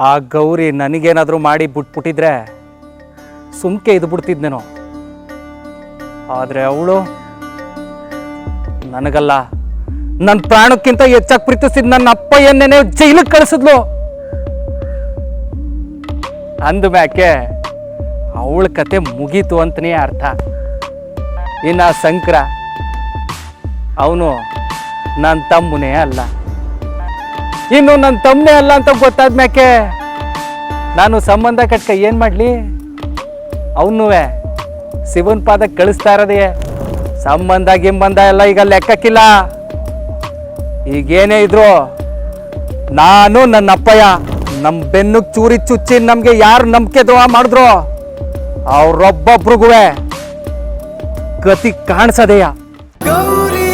ಆ ಗೌರಿ ನನಗೇನಾದರೂ ಮಾಡಿ ಬಿಟ್ಬಿಟ್ಟಿದ್ರೆ ಸುಮ್ಕೆ ಇದು ಬಿಡ್ತಿದ್ನೇನೋ. ಆದರೆ ಅವಳು ನನಗಲ್ಲ. ನನ್ನ ಪ್ರಾಣಕ್ಕಿಂತ ಹೆಚ್ಚಾಗಿ ಪ್ರೀತಿಸಿದ್ ನನ್ನ ಅಪ್ಪಯ್ಯನ್ನೇನೆ ಜೈಲಿಗೆ ಕಳಿಸಿದ್ಲು. ಅಂದ ಮ್ಯಾಕೆ ಅವಳ ಕತೆ ಮುಗೀತು ಅಂತನೇ ಅರ್ಥ. ಇನ್ನು ಆ ಅವನು ನನ್ನ ತಮ್ಮನೇ ಅಲ್ಲ. ಇನ್ನು ನನ್ನ ತಮ್ಮನೇ ಅಲ್ಲ ಅಂತ ಗೊತ್ತಾದ ನಾನು ಸಂಬಂಧ ಕಟ್ಕ ಏನು ಮಾಡಲಿ? ಅವನು ಶಿವನ್ ಪಾದಕ್ಕೆ ಕಳಿಸ್ತಾ ಇರೋದೇ. ಸಂಬಂಧ ಗಿಂಬಂಧ ಎಲ್ಲ ಈಗ ಲೆಕ್ಕಕ್ಕಿಲ್ಲ. ಈಗೇನೇ ಇದ್ರು, ನಾನು ನನ್ನ ಅಪ್ಪಯ್ಯ ನಮ್ಮ ಬೆನ್ನು ಚೂರಿ ಚುಚ್ಚಿ ನಮಗೆ ಯಾರು ನಂಬಿಕೆ ದ್ರೋಹ ಮಾಡಿದ್ರು? ಅವ್ರೊಬ್ಬೊಬ್ರಿಗೂ ಗತಿ ಕಾಣಿಸದೆಯ? ಗೌರಿ